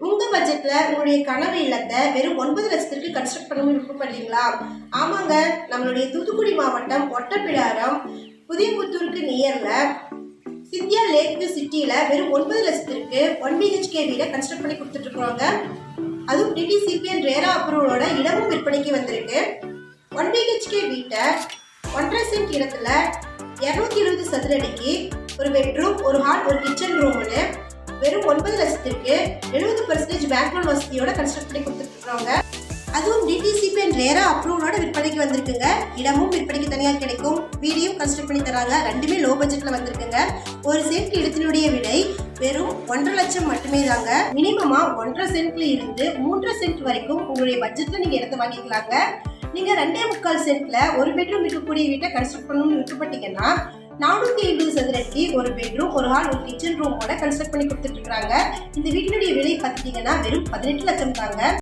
உங்க பட்ஜெட்ல உங்களுடைய கனவு இல்லத்தை வெறும் ஒன்பது லட்சத்திற்கு கன்ஸ்ட்ரக்ட் பண்ண விருப்பப்படுறீங்களா ஆமாங்க நம்மளுடைய தூத்துக்குடி மாவட்டம் ஒட்டப்பிடாரம் புதியபுத்தூருக்கு நியர்ல சிந்தியா லேக் சிட்டியில வெறும் ஒன்பது லட்சத்திற்கு ஒன் பிஹெச்கே வீட கன்ஸ்ட்ரக்ட் பண்ணி கொடுத்துட்டு இருக்கிறோங்க அதுவும் டிடிசிபிஎன் ரேரா அப்ரூவலோட இடமும் விற்பனைக்கு வந்திருக்கு. ஒன் பிஹெச்கே வீட்டை ஒன்றரை சென்ட் இடத்துல இரநூத்தி இருபது சதுர அடிக்கு ஒரு பெட்ரூம் ஒரு ஹால் ஒரு கிச்சன் ரூம்னு வெறும் ஒன்பது லட்சத்திற்கு எழுபது பர்சன்டேஜ் பேங்க் லோன் வசதியோட கன்ஸ்ட்ரக்ட் பண்ணி கொடுத்துருக்காங்க அதுவும் டிடிசிபி அண்ட் ரேரா அப்ரூவலோட விற்பனைக்கு வந்திருக்குங்க. இடமும் விற்பனைக்கு தனியாக கிடைக்கும். வீடியும் கன்ஸ்ட்ரக்ட் பண்ணி தராங்க. ரெண்டுமே லோ பட்ஜெட்டில் வந்திருக்குங்க. ஒரு சென்ட் இடத்தினுடைய விலை வெறும் ஒன்றரை லட்சம் மட்டுமே தாங்க. மினிமமா ஒன்றரை சென்ட்ல இருந்து மூன்றரை சென்ட் வரைக்கும் உங்களுடைய பட்ஜெட்ல நீங்க இடத்த வாங்கிக்கலாங்க. நீங்க ரெண்டே முக்கால் சென்ட்ல ஒரு பெட்ரூம் இருக்கக்கூடிய வீட்டை கன்ஸ்ட்ரக்ட் பண்ணணும்னு விருப்பப்பட்டீங்கன்னா நானூத்தி ஐம்பது சதுரடிக்கு ஒரு பெட்ரூம் ஒரு ஹால் ஒரு கிச்சன் ரூமோட கன்ஸ்ட்ரக்ட் பண்ணி கொடுத்துட்டு இருக்காங்க இந்த வீட்டினுடைய விலை பார்த்தீங்கன்னா வெறும் பதினெட்டு லட்சம் தாங்க